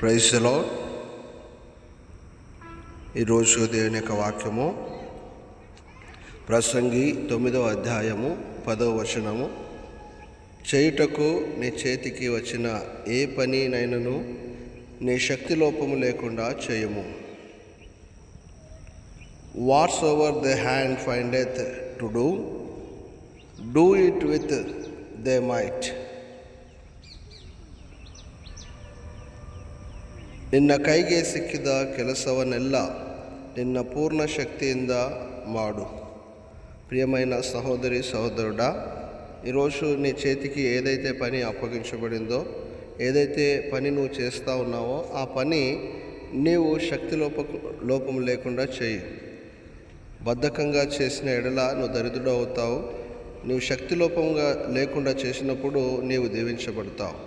ప్రైజ్లో ఈరోజు దేవుని యొక్క వాక్యము ప్రసంగి తొమ్మిదవ అధ్యాయము పదవ వచనము. చేయుటకు నీ చేతికి వచ్చిన ఏ పనినైనను నీ శక్తి లోపము లేకుండా చేయము. Whatsoever the hand findeth to do do it with they might ನಿನ್ನ ಕೈಗೆ ಸಿಕ್ಕಿದ ಕೆಲಸವನ್ನೆಲ್ಲ ನಿನ್ನ ಪೂರ್ಣ ಶಕ್ತಿಯಿಂದ మాడు ప్రియమైన సహోదరి సహోదరుడా ఈరోజు నీ చేతికి ఏదైతే పని అప్పగించబడిందో ఏదైతే పని నువ్వు చేస్తూ ఉన్నావో ఆ పని నీవు శక్తి లోప లోపం లేకుండా చేయి బద్ధకంగా చేసిన ఎడల నువ్వు దరిద్రుడు అవుతావు నీవు శక్తి లోపంగా లేకుండా చేసినప్పుడు నీవు దీవించబడతావు